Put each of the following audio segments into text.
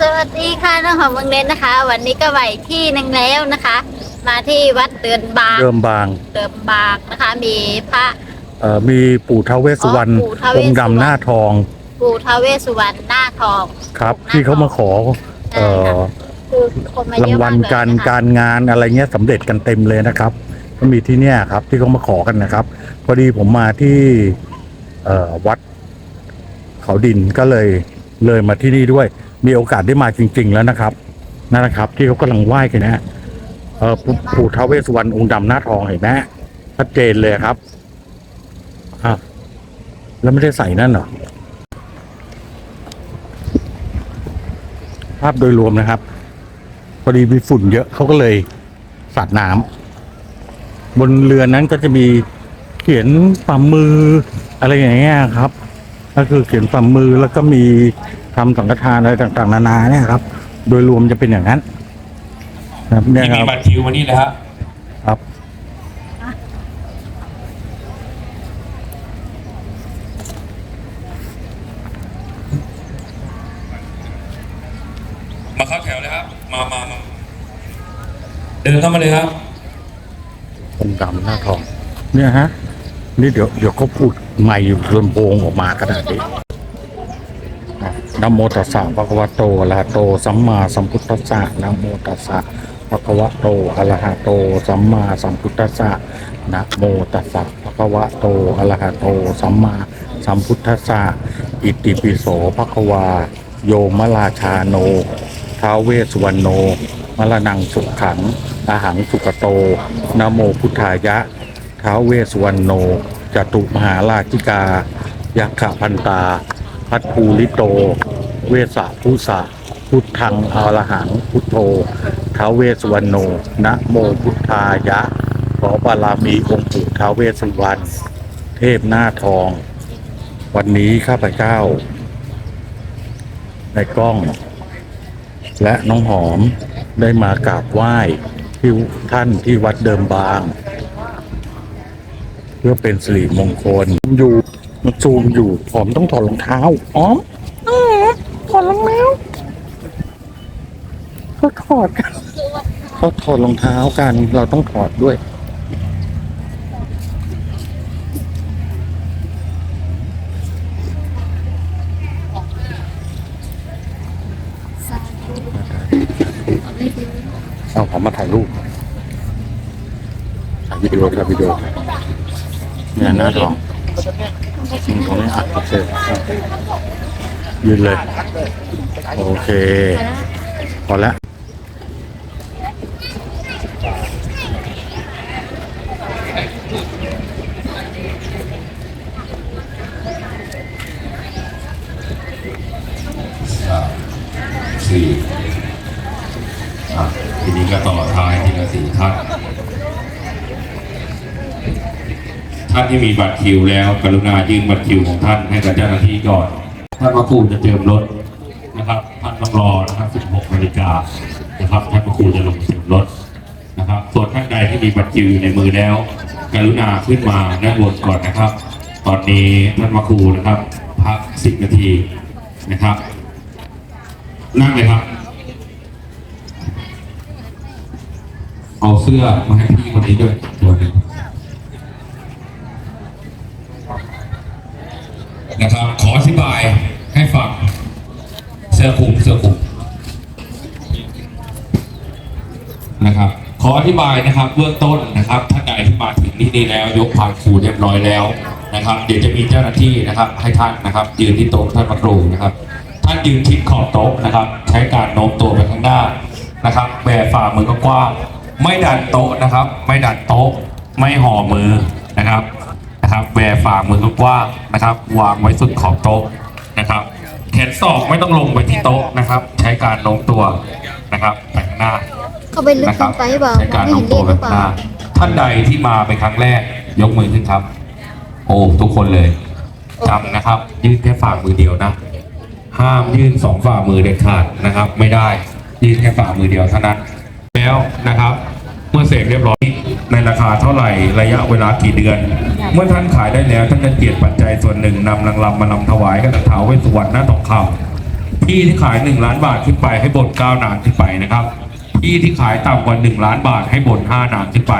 สวัสดีค่ะน้องหอมเมืองเน้นนะคะ วันนี้ก็ไปที่หนึงแล้วนะคะ มาที่วัดเดือนบางเดิมบางเดิมบางนะคะ มีพระ เอ่อมีปู่ท้าวเวสสุวรรณอ๋อปู่ท้าวเวอสสุวรรณ งค์ดำหน้าทองปู่ท้าวเวสสุวรรณหน้าทองครับหน้ที่เขามาขอใช่เอ่อค่ะคือคนมาเยราอะงวัลมากเลยการนะคะการงานอะไรเงี้ยสำเร็จกันเต็มเลยนะครับก็มีที่เนี่ยครับที่เขามาขอกันนะครับ พอดีผมมาที่ เอ่อวัด เขาดินก็เลยเลยมาที่นี่ด้วย มีโอกาสได้มาจริง ๆ แล้วนะครับนั่นนะครับ ที่เขากำลังไหว้กันนะเออปู่ท้าวเวสสุวรรณองค์ดำหน้าทองเห็นไหมชัดเจนเลยครับอะแล้วไม่ได้ใส่นั่นหรอภาพโดยรวมนะครับพอดีมีฝุ่นเยอะเขาก็เลยสาดน้ำบนเรือนั้นก็จะมีเขียนฝ่ามืออะไรอย่างเงี้ยครับ ก็คือเขียนฝ่ามือแล้วก็มีทำสังฆทานอะไรต่างๆ นานาเนี่ยครับ โดยรวมจะเป็นอย่างนั้นครับเนี่ยที่คมีรับบัตรคิวมานี่เลยฮะครับมาเข้าแถวเลยครับ มามามาเดินเข้ามาเลยครับองค์ดำหน้าทอง เนี่ยฮะ นี่เดี๋ยวเดี๋ยวเขาพูด ไม่ลำโพงออกมาขนาดนี้นะโมตัสสะภะคะวะโตอะระหะโต สัมมาสัมพุทธัสสะนะโมตัสสะภะคะวะโตอะระหะโต สัมมาสัมพุทธัสสะนะโมตัสสะภะคะวะโตอะระหะโต สัมมาสัมพุทธัสสะอิติปิโสภะคะวา โยมราชาโนท้าวเวสสุวรรณโน มรณังสุขขังอาหังสุกโตนะโมพุทธายะท้าวเวสสุวรรณโน จตุมหาราชิกา ยักขพันตา พัทภูริโต เวสะพุสะพุทธังอรหังพุทโธท้าเวสุวรรณโนนะโมพุทธายะ ขอบารมีองค์ปู่ท้าเวสุวรรณเทพหน้าทอง วันนี้ข้าพเจ้า ในกล้อง และน้องหอมได้มากราบไหว้ที่ท่านที่วัดเดิมบาง เพื่อเป็นสิริมงคลอยู่มันซูมอยู่หอมต้องถอดรองเท้าอ๋อมอ๋อถอดรองเท้าเขาถอดกันเขาถอดรองเท้ากันเราต้องถอดด้วยเอาผมมาถ่ายรูปถ่ายวิดีโอถ่ายวิดีโอ เนี่ยหน้าทองอืมตรงนี้อะโอเคยืนเลย โอเค พอแล้วสี่อะทีนี้ก็ต่อท้ายทีละสี่ท่าน ท่านที่มีบัตรคิวแล้ว กรุณายื่นบัตรคิวของท่านให้กับเจ้าหน้าที่ก่อนท่านพระครูจะเจิมรถนะครับ ท่านต้องรอนะครับ 16นาฬิกานะครับท่านพระครูจะลงเจิมรถนะครับ ส่วนท่านใดที่มีบัตรคิวอยู่ในมือแล้ว กรุณาขึ้นมาด้านบนก่อนนะครับ ตอนนี้ท่านพระครูนะครับ พักสิบนาทีนะครับ นั่งเลยครับ เอาเสื้อมาให้พี่คนนี้ด้วยตัวหนึ่ง นะครับ ขออธิบายให้ฟังเสื้อคลุมเสื้อคลุมนะครับ ขออธิบายนะครับเบื้องต้นนะครับท่านใดที่มาถึงที่นี่แล้วยกผ่านครูเรียบร้อยแล้วนะครับ เดี๋ยวจะมีเจ้าหน้าที่นะครับ ให้ท่านนะครับ ยืนที่โต๊ะท่านพระครูนะครับ ท่านยืนชิดขอบโต๊ะนะครับ ใช้การโน้มตัวไปข้างหน้านะครับแบฝ่ามือก็กว้างไม่ดันโต๊ะนะครับ ไม่ดันโต๊ะ ไม่ห่อมือนะครับ นะครับแบฝ่ามือก็กว้างนะครับ วางไว้สุดขอบโต๊ะนะครับแขนศอกไม่ต้องลงไปที่โต๊ะนะครับ ใช้การโน้มตัวนะครับไปข้างหน้าเขาไปลึกนะคลรับงไปเปล่าใช้การไม่โน้เห็มนตัเรีวยกไปหรือเปข้างหล่าน้าท่านใดที่มาเป็นครั้งแรกยกมือขึ้นครับ โอ้ทุกคนเลยจำนะครับ ยื่นแค่ฝ่ามือเดียวนะ ห้ามยื่นสองฝ่ามือเด็ดขาดนะครับ ไม่ได้ยื่นแค่ฝ่ามือเดียวเท่านั้น แล้วนะครับ เมื่อเสร็จเรียบร้อย ในราคาเท่าไหร่ระยะเวลากี่เดือน เมื่อท่านขายได้แล้วท่านจะเจียดปัจจัยส่วนหนึ่งนำนางรำมานำถวายกับท้าวเวสสุวรรณหน้าทองคำที่ที่ขายหนึ่งล้านบาทขึ้นไปให้บนเก้านางขึ้นไปนะครับที่ที่ขายต่ำกว่าหนึ่งล้านบาทให้บนห้านางขึ้นไป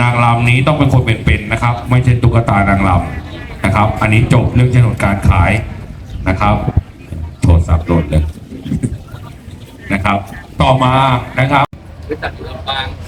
นางรำนี้ต้องเป็นคนเป็นๆนะครับ ไม่ใช่ตุ๊กตานางรำนะครับ อันนี้จบเรื่องโฉนดการขายนะครับโทรศัพท์โหลดเลยนะครับ ต่อมานะครับร้อนม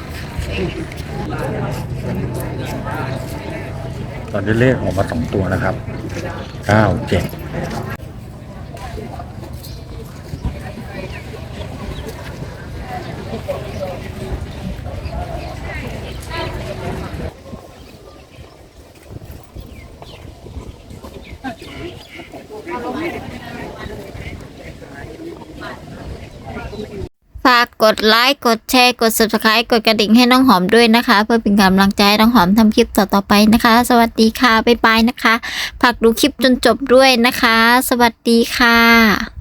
ตอนนี้เลขออกมาสองตัวนะครับเก้าเจ็ด กดไลค์ กดแชร์ กด subscribe กดกระดิ่งให้น้องหอมด้วยนะคะ เพื่อเป็นกำลังใจให้น้องหอมทำคลิปต่อๆไปนะคะ สวัสดีค่ะ บ๊ายบายนะคะฝากดูคลิปจนจบด้วยนะคะ สวัสดีค่ะ